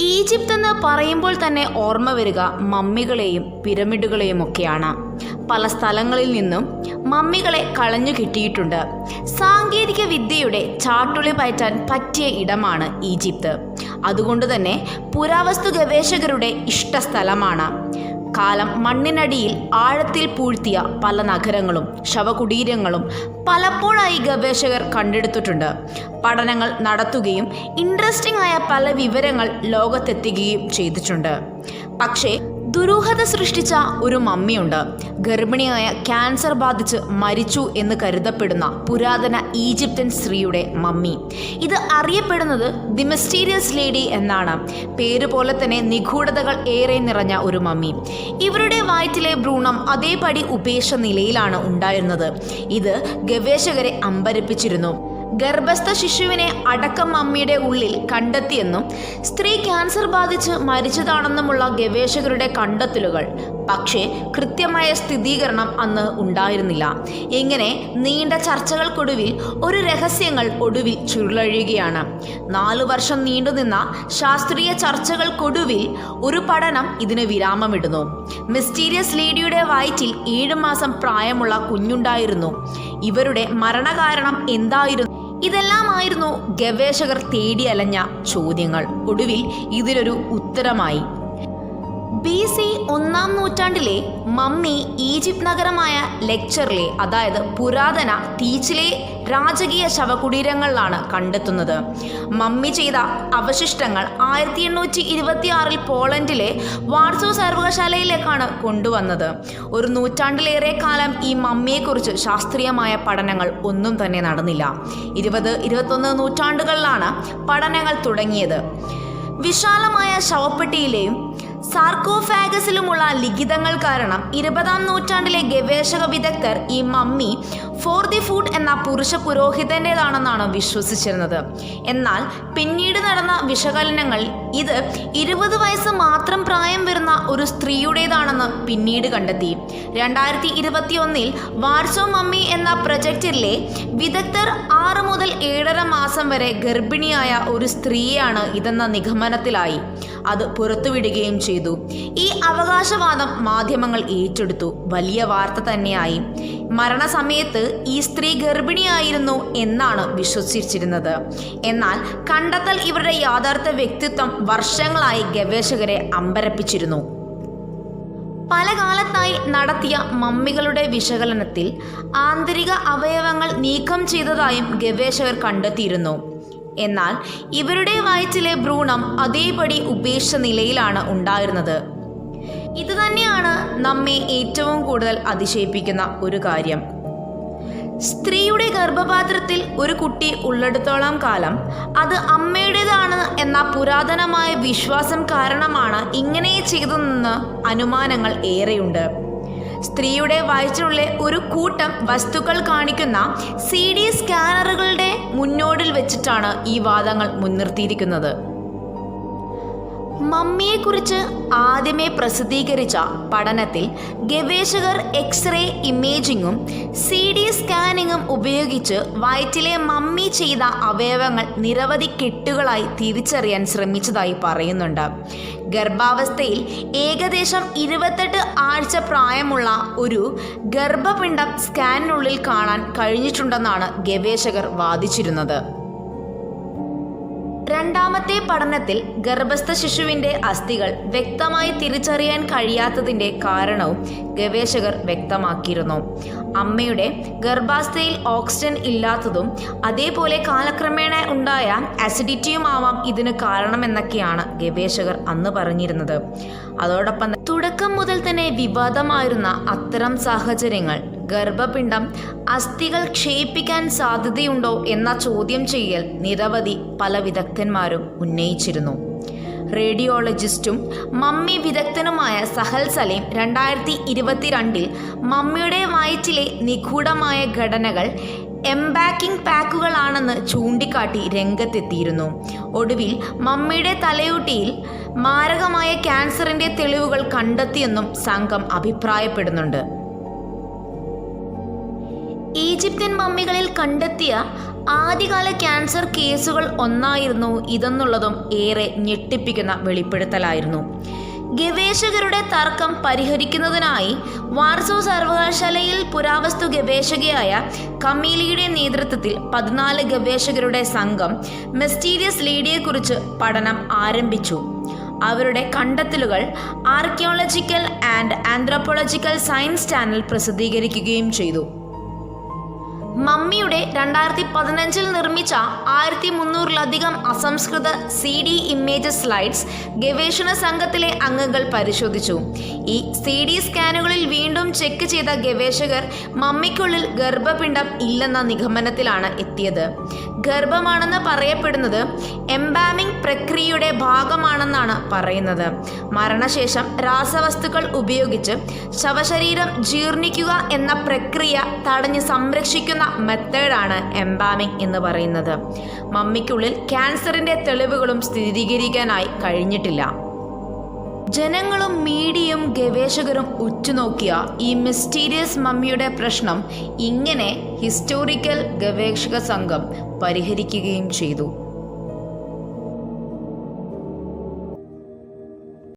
Egypt എന്ന് പറയുമ്പോൾ തന്നെ ഓർമ്മ വരിക മമ്മികളെയും പിരമിഡുകളെയും ഒക്കെയാണ്. പല സ്ഥലങ്ങളിൽ നിന്നും മമ്മികളെ കളഞ്ഞു കിട്ടിയിട്ടുണ്ട്. സാങ്കേതിക വിദ്യയുടെ ചാട്ടുളി പയറ്റാൻ പറ്റിയ ഇടമാണ് ഈജിപ്ത്. അതുകൊണ്ട് തന്നെ പുരാവസ്തു ഗവേഷകരുടെ ഇഷ്ടസ്ഥലമാണ്. കാലം മണ്ണിനടിയിൽ ആഴത്തിൽ പൂഴ്ത്തിയ പല നഗരങ്ങളും ശവകുടീരങ്ങളും പലപ്പോഴായി ഗവേഷകർ കണ്ടെടുത്തിട്ടുണ്ട്. പഠനങ്ങൾ നടത്തുകയും ഇൻട്രസ്റ്റിംഗ് ആയ പല വിവരങ്ങൾ ലോകത്തെത്തിക്കുകയും ചെയ്തിട്ടുണ്ട്. പക്ഷേ ദുരൂഹത സൃഷ്ടിച്ച ഒരു മമ്മിയുണ്ട്. ഗർഭിണിയായ ക്യാൻസർ ബാധിച്ച് മരിച്ചു എന്ന് കരുതപ്പെടുന്ന പുരാതന ഈജിപ്തൻ സ്ത്രീയുടെ മമ്മി. ഇത് അറിയപ്പെടുന്നത് ദി മിസ്റ്റീരിയസ് ലേഡി എന്നാണ്. പേര് പോലെ തന്നെ നിഗൂഢതകൾ ഏറെ നിറഞ്ഞ ഒരു മമ്മി. ഇവരുടെ വയറ്റിലെ ഭ്രൂണം അതേപടി ഉപേക്ഷ നിലയിലാണ് ഉണ്ടായിരുന്നത്. ഇത് ഗവേഷകരെ അമ്പരപ്പിച്ചിരുന്നു. ഗർഭസ്ഥ ശിശുവിനെ അടക്കം അമ്മിയുടെ ഉള്ളിൽ കണ്ടെത്തിയെന്നും സ്ത്രീ ക്യാൻസർ ബാധിച്ച് മരിച്ചതാണെന്നുമുള്ള ഗവേഷകരുടെ കണ്ടെത്തലുകൾ. പക്ഷേ കൃത്യമായ സ്ഥിരീകരണം അന്ന് ഉണ്ടായിരുന്നില്ല. ഇങ്ങനെ നീണ്ട ചർച്ചകൾക്കൊടുവിൽ ഒരു രഹസ്യങ്ങൾ ഒടുവിൽ ചുരുളഴിയുകയാണ്. നാലു വർഷം നീണ്ടുനിന്ന ശാസ്ത്രീയ ചർച്ചകൾക്കൊടുവിൽ ഒരു പഠനം ഇതിന് വിരാമമിടുന്നു. മിസ്റ്റീരിയസ് ലേഡിയുടെ വയറ്റിൽ ഏഴ് മാസം പ്രായമുള്ള കുഞ്ഞുണ്ടായിരുന്നു. ഇവരുടെ മരണകാരണം എന്തായിരുന്നു? ഇതെല്ലാമായിരുന്നു ഗവേഷകർ തേടി അലഞ്ഞ ചോദ്യങ്ങൾ. ഒടുവിൽ ഇതിലൊരു ഉത്തരമായി. ബി സി ഒന്നാം നൂറ്റാണ്ടിലെ മമ്മി ഈജിപ്ത് നഗരമായ ലെക്ചറിലെ അതായത് പുരാതന തീച്ചിലെ രാജകീയ ശവകുടീരങ്ങളിലാണ് കണ്ടെത്തുന്നത്. മമ്മി ചെയ്ത അവശിഷ്ടങ്ങൾ ആയിരത്തി എണ്ണൂറ്റി ഇരുപത്തി ആറിൽ പോളണ്ടിലെ വാർസോ സർവകലാശാലയിലേക്കാണ് കൊണ്ടുവന്നത്. ഒരു നൂറ്റാണ്ടിലേറെ കാലം ഈ മമ്മിയെക്കുറിച്ച് ശാസ്ത്രീയമായ പഠനങ്ങൾ ഒന്നും തന്നെ നടന്നില്ല. ഇരുപത് ഇരുപത്തൊന്ന് നൂറ്റാണ്ടുകളിലാണ് പഠനങ്ങൾ തുടങ്ങിയത്. വിശാലമായ ശവപ്പെട്ടിയിലെയും സാർക്കോഫാഗസിലുമുള്ള ലിഖിതങ്ങൾ കാരണം ഇരുപതാം നൂറ്റാണ്ടിലെ ഗവേഷക വിദഗ്ധർ ഈ മമ്മി ഫോർ ദി ഫുഡ് എന്ന പുരുഷ പുരോഹിതന്റെതാണെന്നാണ് വിശ്വസിച്ചിരുന്നത്. എന്നാൽ പിന്നീട് നടന്ന വിശകലനങ്ങൾ ഇത് ഇരുപത് വയസ്സ് മാത്രം പ്രായം വരുന്ന ഒരു സ്ത്രീയുടേതാണെന്ന് പിന്നീട് കണ്ടെത്തി. രണ്ടായിരത്തി ഇരുപത്തി ഒന്നിൽ വാർസോ മമ്മി എന്ന പ്രൊജക്റ്റിലെ വിദഗ്ധർ ആറ് മുതൽ ഏഴര മാസം വരെ ഗർഭിണിയായ ഒരു സ്ത്രീയാണ് ഇതെന്ന നിഗമനത്തിലായി. അത് പുറത്തുവിടുകയും ചെയ്തു. ഈ അവകാശവാദം മാധ്യമങ്ങൾ ഏറ്റെടുത്തു. വലിയ വാർത്ത തന്നെയായി. മരണസമയത്ത് ഈ സ്ത്രീ ഗർഭിണിയായിരുന്നു എന്നാണ് വിശ്വസിച്ചിരുന്നത്. എന്നാൽ കണ്ടെത്തൽ ഇവരുടെ യാഥാർത്ഥ വ്യക്തിത്വം വർഷങ്ങളായി ഗവേഷകരെ അമ്പരപ്പിച്ചിരുന്നു. പല കാലത്തായി നടത്തിയ മമ്മികളുടെ വിശകലനത്തിൽ ആന്തരിക അവയവങ്ങൾ നീക്കം ചെയ്തതായും ഗവേഷകർ കണ്ടെത്തിയിരുന്നു. എന്നാൽ ഇവരുടെ വയറ്റിലെ ഭ്രൂണം അതേപടി ഉപേക്ഷ നിലയിലാണ് ഉണ്ടായിരുന്നത്. ഇതുതന്നെയാണ് നമ്മെ ഏറ്റവും കൂടുതൽ അതിശയിപ്പിക്കുന്ന ഒരു കാര്യം. സ്ത്രീയുടെ ഗർഭപാത്രത്തിൽ ഒരു കുട്ടി ഉള്ളെടുത്തോളം കാലം അത് അമ്മയുടേതാണ് എന്ന പുരാതനമായ വിശ്വാസം കാരണമാണ് ഇങ്ങനെ ചെയ്തതെന്ന് അനുമാനങ്ങൾ ഏറെയുണ്ട്. സ്ത്രീയുടെ വയറ്റിനുള്ളിലെ ഒരു കൂട്ടം വസ്തുക്കൾ കാണിക്കുന്ന സി ഡി സ്കാനറുകളുടെ മുന്നോടിൽ വെച്ചിട്ടാണ് ഈ വാദങ്ങൾ മുൻനിർത്തിയിരിക്കുന്നത്. മമ്മിയെക്കുറിച്ച് ആദ്യമേ പ്രസിദ്ധീകരിച്ച പഠനത്തിൽ ഗവേഷകർ എക്സ്റേ ഇമേജിങ്ങും സി ഡി സ്കാനിങ്ങും ഉപയോഗിച്ച് വയറ്റിലെ മമ്മി ചെയ്ത അവയവങ്ങൾ നിരവധി കെട്ടുകളായി തിരിച്ചറിയാൻ ശ്രമിച്ചതായി പറയുന്നുണ്ട്. ഗർഭാവസ്ഥയിൽ ഏകദേശം ഇരുപത്തെട്ട് ആഴ്ച പ്രായമുള്ള ഒരു ഗർഭപിണ്ഡം സ്കാനിനുള്ളിൽ കാണാൻ കഴിഞ്ഞിട്ടുണ്ടെന്നാണ് ഗവേഷകർ വാദിച്ചിരുന്നത്. രണ്ടാമത്തെ പഠനത്തിൽ ഗർഭസ്ഥ ശിശുവിന്റെ അസ്ഥികൾ വ്യക്തമായി തിരിച്ചറിയാൻ കഴിയാത്തതിന്റെ കാരണവും ഗവേഷകർ വ്യക്തമാക്കിയിരുന്നു. അമ്മയുടെ ഗർഭാസ്ഥയിൽ ഓക്സിജൻ ഇല്ലാത്തതും അതേപോലെ കാലക്രമേണ ഉണ്ടായ അസിഡിറ്റിയുമാവാം ഇതിന് കാരണമെന്നൊക്കെയാണ് ഗവേഷകർ അന്ന് പറഞ്ഞിരുന്നത്. അതോടൊപ്പം തുടക്കം മുതൽ തന്നെ വിവാദമായിരുന്ന അത്തരം സാഹചര്യങ്ങൾ ഗർഭപിണ്ഡം അസ്ഥികൾ ക്ഷയിപ്പിക്കാൻ സാധ്യതയുണ്ടോ എന്ന ചോദ്യം ചെയ്യൽ നിരവധി പല വിദഗ്ധന്മാരും ഉന്നയിച്ചിരുന്നു. റേഡിയോളജിസ്റ്റും മമ്മി വിദഗ്ധനുമായ സഹൽ സലീം രണ്ടായിരത്തി ഇരുപത്തിരണ്ടിൽ മമ്മിയുടെ വയറ്റിലെ നിഗൂഢമായ ഘടനകൾ എംബാക്കിംഗ് പാക്കുകളാണെന്ന് ചൂണ്ടിക്കാട്ടി രംഗത്തെത്തിയിരുന്നു. ഒടുവിൽ മമ്മിയുടെ തലയൂട്ടിയിൽ മാരകമായ ക്യാൻസറിന്റെ തെളിവുകൾ കണ്ടെത്തിയെന്നും സംഘം അഭിപ്രായപ്പെടുന്നുണ്ട്. ഈജിപ്ഷ്യൻ മമ്മികളിൽ കണ്ടെത്തിയ ആദ്യകാല ക്യാൻസർ കേസുകൾ ഒന്നായിരുന്നു ഇതെന്നുള്ളതും ഏറെ ഞെട്ടിപ്പിക്കുന്ന വെളിപ്പെടുത്തലായിരുന്നു. ഗവേഷകരുടെ തർക്കം പരിഹരിക്കുന്നതിനായി വാർസോ സർവകലാശാലയിൽ പുരാവസ്തു ഗവേഷകയായ കമീലിയുടെ നേതൃത്വത്തിൽ പതിനാല് ഗവേഷകരുടെ സംഘം മിസ്റ്റീരിയസ് ലീഡിയെക്കുറിച്ച് പഠനം ആരംഭിച്ചു. അവരുടെ കണ്ടെത്തലുകൾ archaeological and anthropological science channel പ്രസിദ്ധീകരിക്കുകയും ചെയ്തു. മമ്മിയുടെ രണ്ടായിരത്തി പതിനഞ്ചിൽ നിർമ്മിച്ച ആയിരത്തി മുന്നൂറിലധികം അസംസ്കൃത സി ഡി ഇമേജ് സ്ലൈഡ്സ് ഗവേഷണ സംഘത്തിലെ അംഗങ്ങൾ പരിശോധിച്ചു. ഈ സി ഡി സ്കാനുകളിൽ വീണ്ടും ചെക്ക് ചെയ്ത ഗവേഷകർ മമ്മിക്കുള്ളിൽ ഗർഭപിണ്ഡം ഇല്ലെന്ന നിഗമനത്തിലാണ് എത്തിയത്. ഗർഭമാണെന്ന് പറയപ്പെടുന്നത് എംബാമിംഗ് പ്രക്രിയയുടെ ഭാഗമാണെന്നാണ് പറയുന്നത്. മരണശേഷം രാസവസ്തുക്കൾ ഉപയോഗിച്ച് ശവശരീരം ജീർണിക്കുക എന്ന പ്രക്രിയ തടഞ്ഞ് സംരക്ഷിക്കുന്ന മെത്തേഡാണ് എംബാമിംഗ് എന്ന് പറയുന്നത്. മമ്മിക്കുള്ളിൽ ക്യാൻസറിന്റെ തെളിവുകളും സ്ഥിരീകരിക്കാനായി കഴിഞ്ഞിട്ടില്ല. ജനങ്ങളും മീഡിയയും ഗവേഷകരും ഉറ്റുനോക്കിയ ഈ മിസ്റ്റീരിയസ് മമ്മിയുടെ പ്രശ്നം ഇങ്ങനെ ഹിസ്റ്റോറിക്കൽ ഗവേഷക സംഘം പരിഹരിക്കുകയും ചെയ്തു.